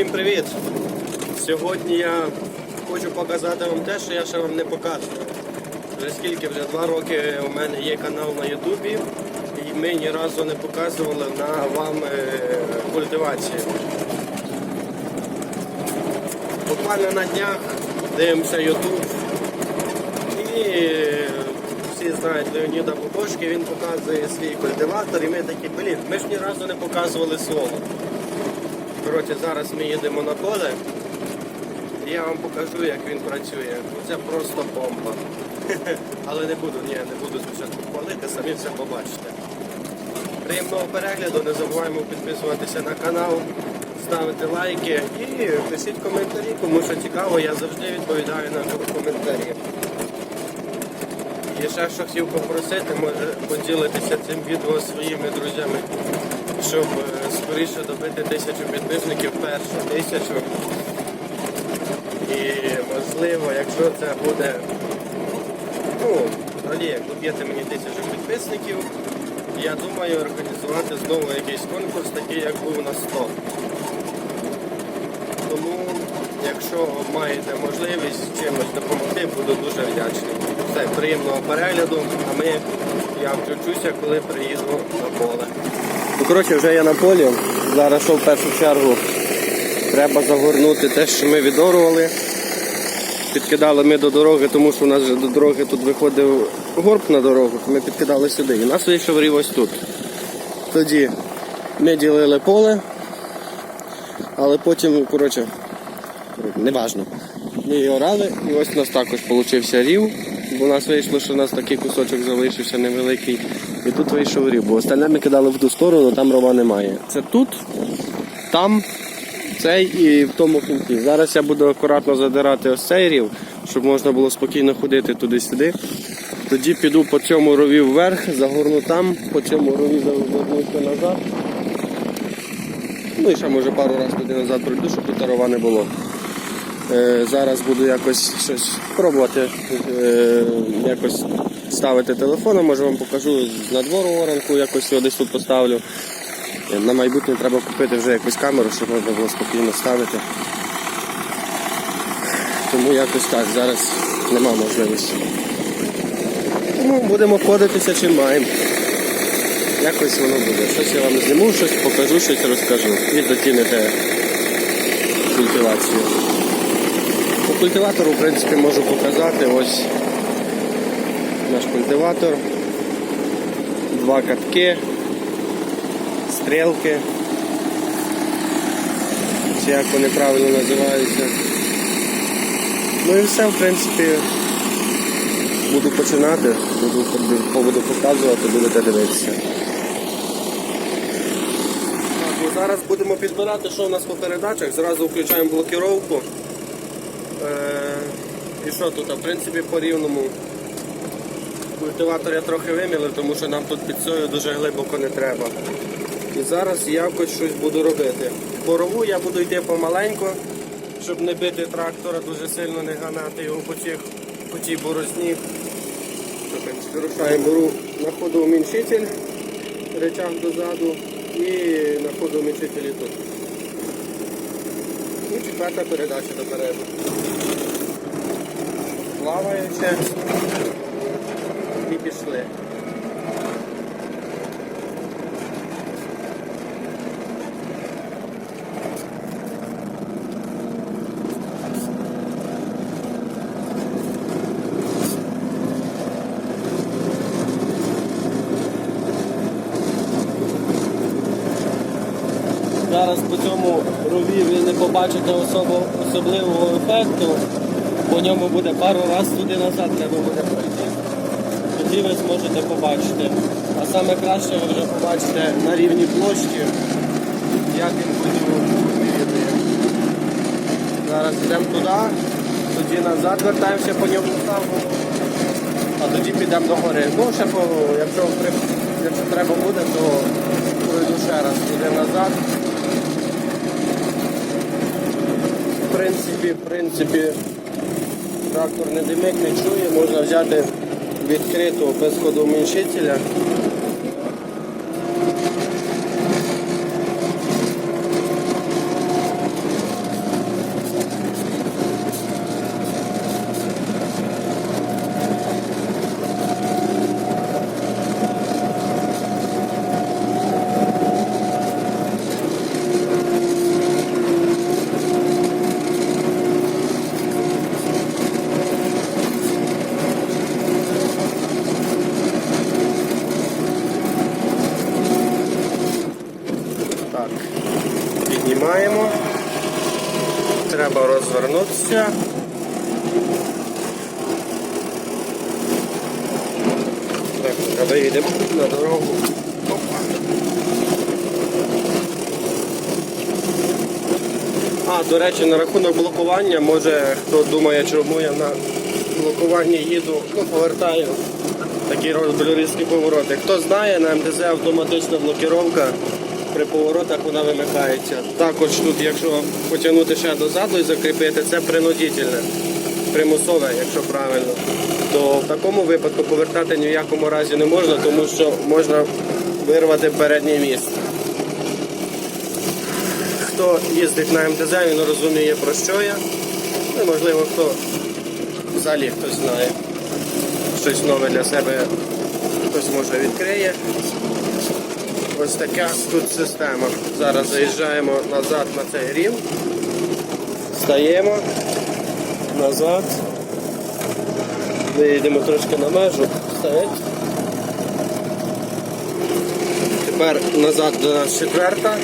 Всім привіт! Сьогодні я хочу показати вам те, що я ще вам не показував. Вже скільки вже два роки у мене є канал на Ютубі, і ми ні разу не показували на вам е, культивацію. Буквально на днях дивимося Ютуб і е, всі знають Леоніда Бубошки, він показує свій культиватор, і ми такі, блін, ми ж ні разу не показували свого. Коротше, зараз ми їдемо на поле. І я вам покажу, як він працює. Це просто бомба. Але не буду, ні, не буду спочатку хвалити, самі все побачите. Приємного перегляду, не забуваємо підписуватися на канал, ставити лайки і пишіть коментарі, кому що цікаво, я завжди відповідаю на коментарі. І ще що хотів попросити, може поділитися цим відео своїми друзями, щоб скоріше добити тисячу підписників, першу тисячу. І можливо, якщо це буде, ну, взагалі, як доб'єте мені тисячу підписників, я думаю організувати знову якийсь конкурс, такий як був на 100. Тому, якщо маєте можливість чимось допомогти, буду дуже вдячний. Все, приємного перегляду, а ми я включуся, коли приїду на поле. Ну, коротше, вже я на полі. Зараз в першу чергу треба загорнути те, що ми відорували. Підкидали ми до дороги, тому що у нас до дороги тут виходив горб на дорогу, ми підкидали сюди. І нас вийшов рів ось тут. Тоді ми ділили поле, але потім, коротше, неважно. Ми її орали, і ось у нас також получився рів, бо у нас вийшло, що у нас такий кусочок залишився невеликий. І тут вийшов рів, бо остальне ми кидали в ту сторону, там рова немає. Це тут, там, цей і в тому кінці. Зараз я буду акуратно задирати ось цей рів, щоб можна було спокійно ходити туди-сюди. Тоді піду по цьому рові вверх, загорну там, по цьому рові загорнуся назад. Ну і ще може пару разів туди назад пройду, щоб тут рова не було. Е, зараз буду якось щось пробувати, е, якось ставити телефоном, може вам покажу з надвору оранку, якось його десь тут поставлю. Е, На майбутнє треба купити вже якусь камеру, щоб можна було спокійно ставити. Тому якось так, зараз нема можливості. Тому будемо входитися чим маємо. Якось воно буде. Щось я вам зніму, щось покажу, щось розкажу. І доціните культивацію. По культиватору, в принципі, можу показати. Ось наш культиватор. Два катки, стрілки. Чи як вони правильно називаються. Ну і все, в принципі, буду починати, буду, буду показувати, будете дивитися. Так, ну зараз будемо підбирати, що у нас по передачах. Зразу включаємо блокіровку. Е, і що тут? В принципі, по рівному. Культиватор я трохи вимілив, тому що нам тут під сою дуже глибоко не треба. І зараз якось щось буду робити. Борову я буду йти помаленьку, щоб не бити трактора, дуже сильно не ганати його по, цих, по цій борозні. В принципі, рушаємо бору на ходоуміншитель, речах дозаду і на ходоуміншителі тут. Четверта передача допереду. Плаваюче і пішли. Зараз по цьому рові ви не побачите особо, особливого ефекту. По ньому буде пару разів туди назад треба буде пройти. Тоді ви зможете побачити. А саме краще ви вже побачите на рівні площі, як він по ньому. Зараз йдемо туди, тоді назад вертаємося по ньому ставку, а тоді підемо до гори. Ну, ще по, якщо, якщо треба буде, то пройду ще раз туди назад. В принципі, в принципі, трактор не димить, не чує, можна взяти відкритого без ходоуміншителя. Розвернутися. Так, треба вийдемо на дорогу. Опа. А, до речі, на рахунок блокування, може хто думає, чому я на блокуванні їду, ну повертаю. Такі роблю різкі повороти. Хто знає, на МТЗ автоматична блокировка при поворотах вона вимикається. Також тут, якщо потягнути ще дозаду і закріпити, це принудительне, примусове, якщо правильно. То в такому випадку повертати ні в якому разі не можна, тому що можна вирвати переднє місце. Хто їздить на МТЗ, він розуміє про що я. Ну, можливо, хто взагалі хтось знає щось нове для себе хтось може відкриє. Ось така тут система. Зараз заїжджаємо назад на цей рів. Стаємо назад. Виїдемо трошки на межу. Стоять. Тепер назад до нас четверта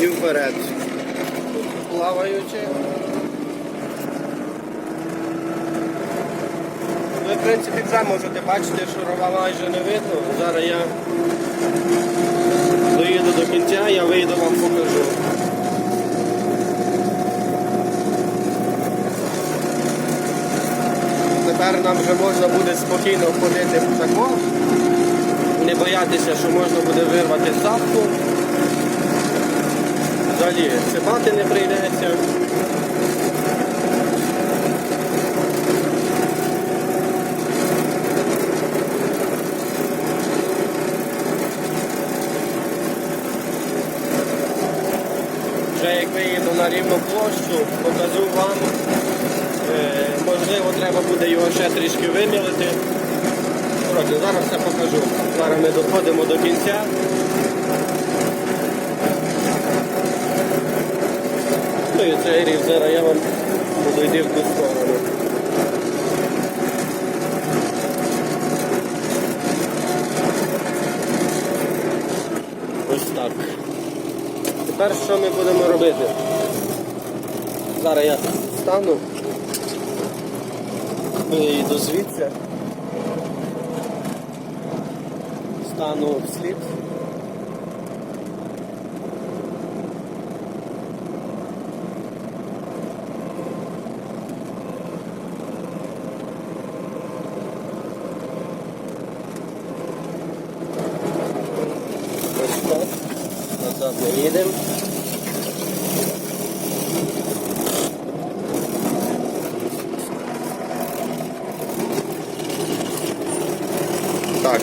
і вперед. Плаваючи. Ви, в принципі, вже можете бачити, що рова майже не видно. Зараз я кінця, я вийду вам покажу. Тепер нам вже можна буде спокійно ходити в тако, не боятися, що можна буде вирвати сапку. Взагалі цепати не прийдеться. Вже як виїду рівну площу, покажу вам. Е, можливо, треба буде його ще трішки вимілити. Коротше, зараз все покажу. Зараз ми доходимо до кінця. Ну і цей рів зараз я вам буду йти в ту сторону. Ось так. Тепер що ми будемо робити? Зараз я стану, вийду звідси, стану вслід. Ось так. Назад не їдемо. Так.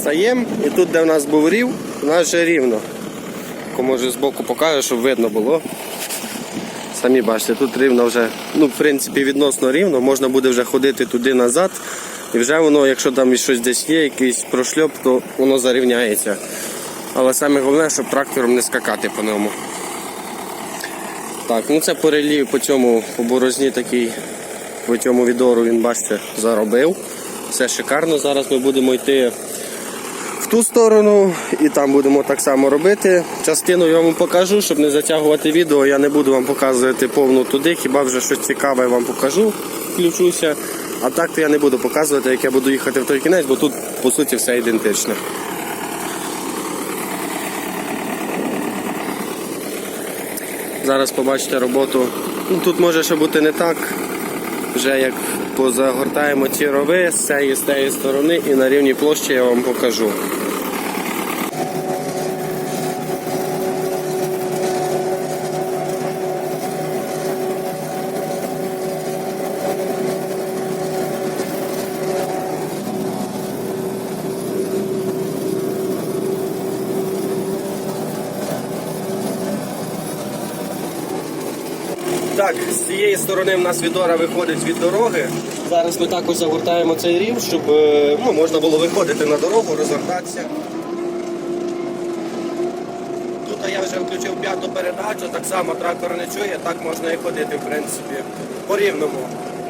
Стаємо і тут, де в нас був рів, у нас вже рівно. Може збоку покажу, щоб видно було. Самі бачите, тут рівно вже, ну, в принципі, відносно рівно, можна буде вже ходити туди назад. І вже воно, якщо там щось десь є, якийсь прошльоп, то воно зарівняється. Але саме головне, щоб трактором не скакати по ньому. Так, ну це по релі, по цьому, по борозні такий, по цьому відору він, бачите, заробив. Все шикарно. Зараз ми будемо йти в ту сторону і там будемо так само робити. Частину я вам покажу, щоб не затягувати відео. Я не буду вам показувати повну туди, хіба вже щось цікаве вам покажу, включуся. А так то я не буду показувати, як я буду їхати в той кінець, бо тут по суті все ідентичне. Зараз побачите роботу. Ну, тут може ще бути не так. Вже як позагортаємо ці рови з цієї з тієї сторони і на рівній площі я вам покажу. Так, з цієї сторони в нас відора виходить від дороги. Зараз ми також загортаємо цей рів, щоб е, ну, можна було виходити на дорогу, розгортатися. Тут я вже включив п'яту передачу, так само трактор не чує, так можна і ходити, в принципі, по рівному.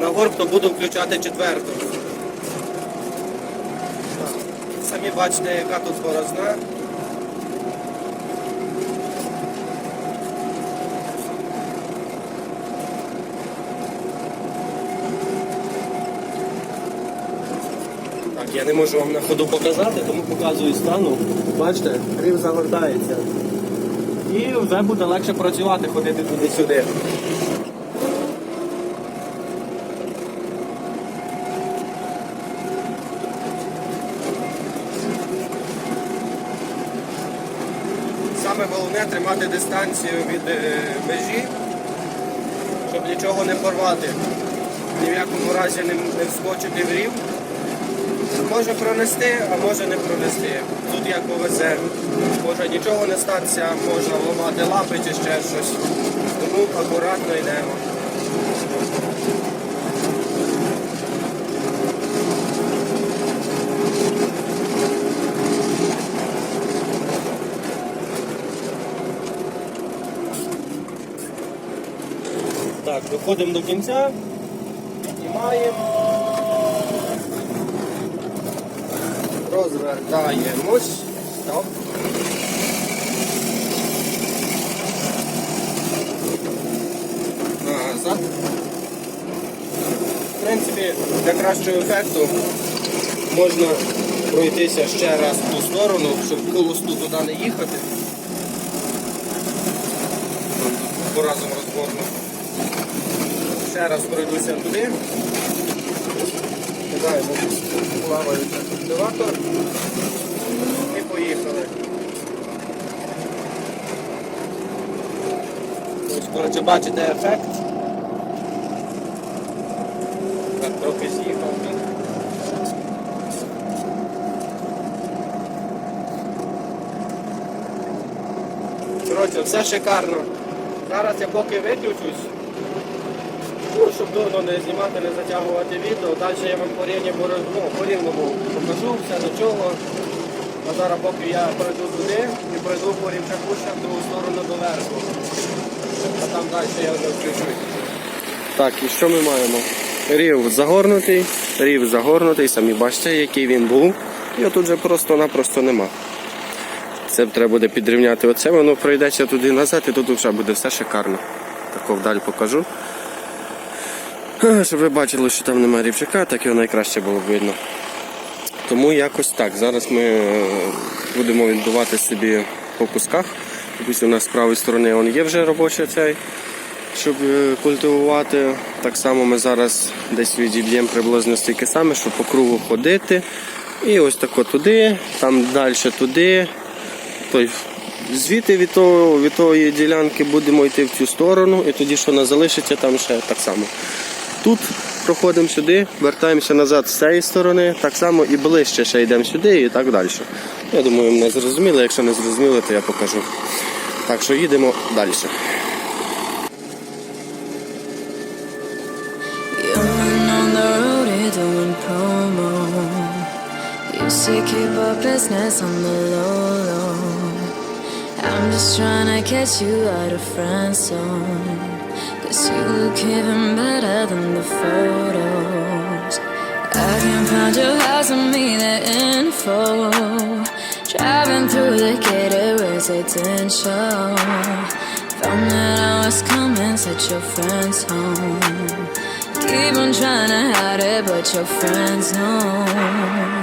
На горб то буду включати четверту. Самі бачите, яка тут борозна. Я не можу вам на ходу показати, тому показую стану. Бачите, рів загортається. І вже буде легше працювати, ходити туди-сюди. Саме головне тримати дистанцію від е, межі, щоб нічого не порвати. Ні в якому разі не, вскочити в рів. Може пронести, а може не пронести. Тут як повезе. Може нічого не статися, можна ламати лапи чи ще щось. Тому акуратно йдемо. Так, доходимо до кінця, піднімаємо. Розвертаємось. Стоп. Назад. В принципі, для кращого ефекту можна пройтися ще раз в ту сторону, щоб в холосту туди не їхати. По разом розборно. Ще раз пройдуся туди. Кидаємо плаваючий культиватор і поїхали. Ось, коротше, бачите ефект. Так, трохи з'їхав. Коротше, все шикарно. Зараз я поки виключусь. Щоб довго не знімати, не затягувати відео. Далі я вам по рівні ну, по рівному покажу все до чого. А зараз поки я пройду туди і пройду по рівчаку ще в другу сторону до верху. А там далі я вже включусь. Так, і що ми маємо? Рів загорнутий, рів загорнутий, самі бачите, який він був. Його тут вже просто-напросто нема. Це треба буде підрівняти оце, воно пройдеться туди назад і тут вже буде все шикарно. Тако вдаль покажу. Щоб ви бачили, що там немає рівчака, так його найкраще було б видно. Тому якось так. Зараз ми е, будемо відбивати собі по кусках. Ось у нас з правої сторони он є вже робочий цей, щоб е, культивувати. Так само ми зараз десь відіб'ємо приблизно стільки саме, щоб по кругу ходити. І ось тако туди, там далі туди. Той, звідти від, того, від тої ділянки будемо йти в цю сторону, і тоді, що нас залишиться, там ще так само. Тут проходимо сюди, вертаємося назад з цієї сторони, так само і ближче ще йдемо сюди і так далі. Я думаю, мене зрозуміли. Якщо не зрозуміли, то я покажу. Так що їдемо далі. Say keep up business on the low low. I'm just trying to catch you out of friend zone. You look even better than the photos. I can find your house and me the info. Driving through the gated residential. Found that I was coming, set your friends home. Keep on trying to hide it, but your friends know.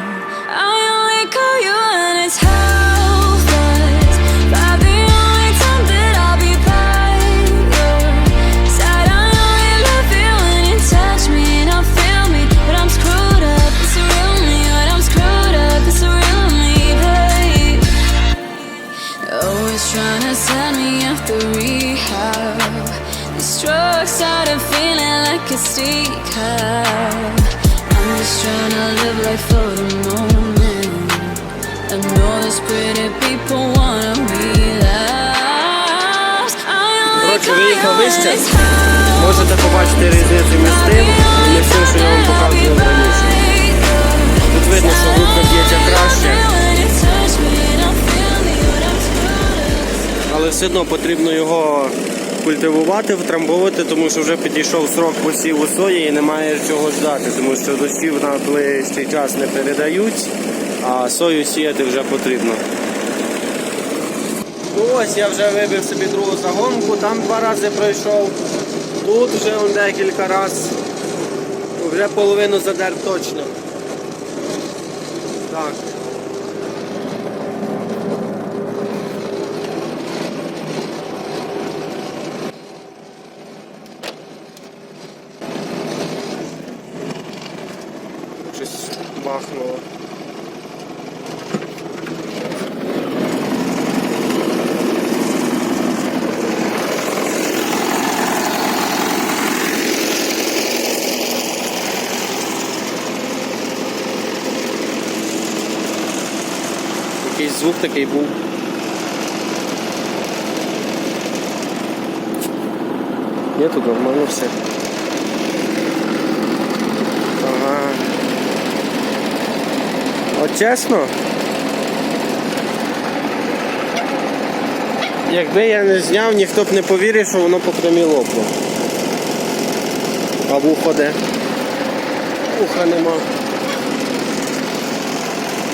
Drugs started feeling like a high. I'm just trying to live life for the moment. I know these pretty people wanna. I only Коротше, виїхав вище. Можете побачити різницю між тим і між що я вам показував раніше. Тут видно, що губка б'ється краще, але все одно потрібно його культивувати, втрамбовувати, тому що вже підійшов срок посіву сої і немає чого ждати, тому що дощів на ближчий час не передають, а сою сіяти вже потрібно. Ну ось я вже вибив собі другу загонку, там два рази пройшов, тут вже он декілька разів. Вже половину задер точно. Так. Щось бахнуло. Якийсь звук такий був. Ні, тут нормально все. Ага. От чесно. Якби я не зняв, ніхто б не повірив, що воно по прямій лопло. А вухо де? Уха нема.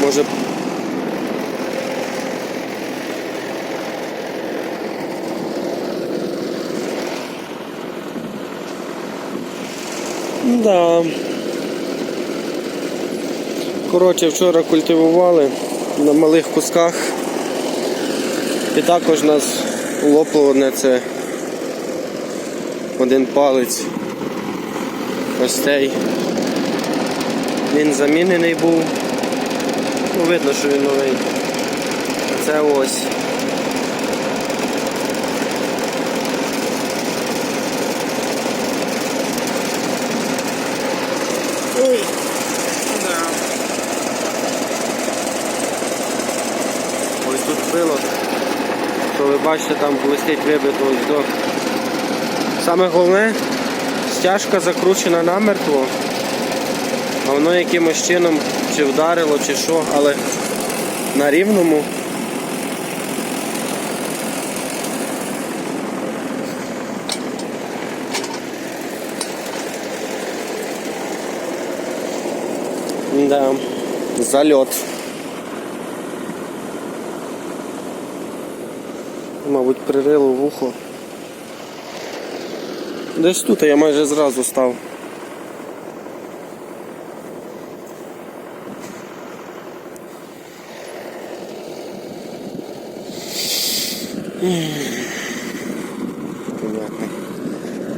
Може Да. Коротше, вчора культивували на малих кусках. І також нас лопло одне це один палець. Ось цей. Він замінений був. Ну, видно, що він новий. Це ось. Ой. Да. Ось тут пило. То ви бачите, там блистить вибито ось до. Саме головне, стяжка закручена намертво, а воно якимось чином чи вдарило, чи що, але на рівному. Да, зальот. Пририло вухо. Десь тут я майже зразу став. Понятно.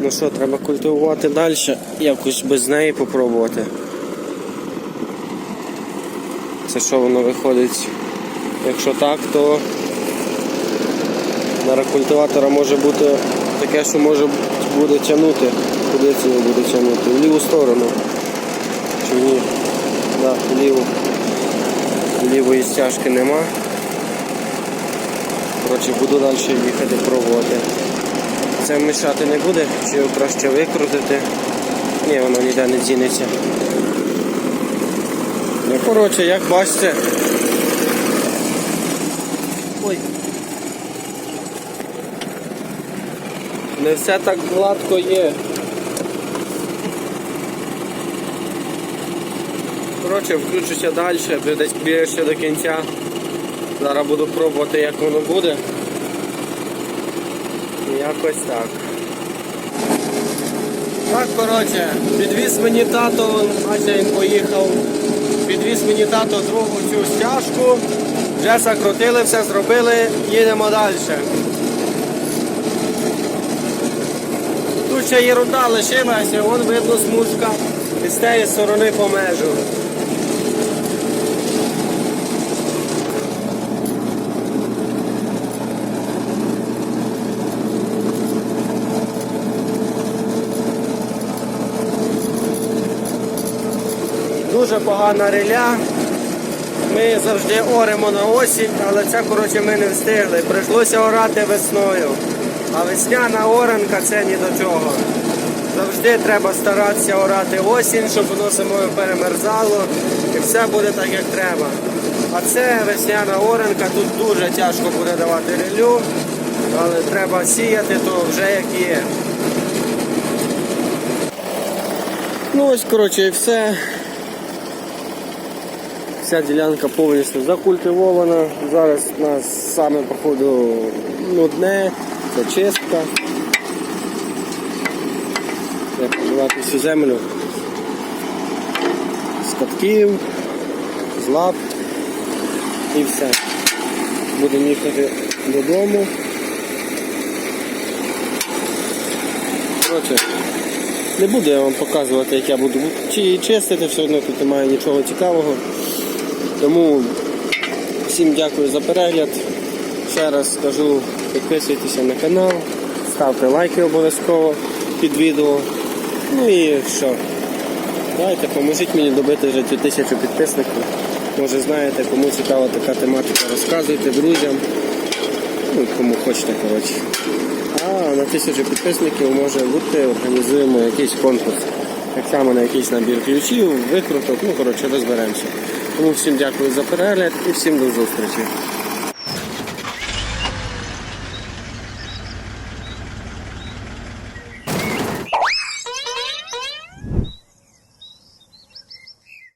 Ну що, треба культивувати далі, якось без неї попробувати. Це що воно виходить? Якщо так, то на культиватора може бути таке, що може буде тягнути. Куди це буде тягнути? В ліву сторону. Чи ні? Да, ліву. Лівої стяжки нема. Коротше, буду далі їхати пробувати. Це мішати не буде, чи його краще викрутити. Ні, воно ніде не дінеться. Ну, коротше, як бачите. Ой. Не все так гладко є. Коротше, включуся далі, десь ближче до кінця. Зараз буду пробувати, як воно буде. Якось так. Так, коротше, підвіз мені тато, бачите, він поїхав. Підвіз мені тато другу цю стяжку. Вже закрутили, все зробили, їдемо далі. Ще єрунда лишилася, вон видно смужка з тієї сторони по межу. Дуже погана реля. Ми завжди оремо на осінь, але це коротше ми не встигли. Прийшлося орати весною. А весняна оранка це ні до чого. Завжди треба старатися орати осінь, щоб воно зимою перемерзало і все буде так, як треба. А це весняна оранка, тут дуже тяжко буде давати релю, але треба сіяти, то вже як є. Ну ось, коротше, і все. Вся ділянка повністю закультивована. Зараз у нас саме походу нудне, це чистка. Як побивати всю землю з катків, з лап. І все. Будемо їхати додому. Коротше, не буду я вам показувати, як я буду чи чистити, все одно тут немає нічого цікавого. Тому всім дякую за перегляд. Ще раз скажу, підписуйтеся на канал, ставте лайки обов'язково під відео. Ну і що? Давайте поможіть мені добити вже цю тисячу підписників. Може знаєте, кому цікава така тематика, розказуйте друзям. Ну, кому хочете, коротше. А на тисячу підписників може бути, організуємо якийсь конкурс. Так само на якийсь набір ключів, викруток, ну коротше розберемося. Тому всім дякую за перегляд і всім до зустрічі.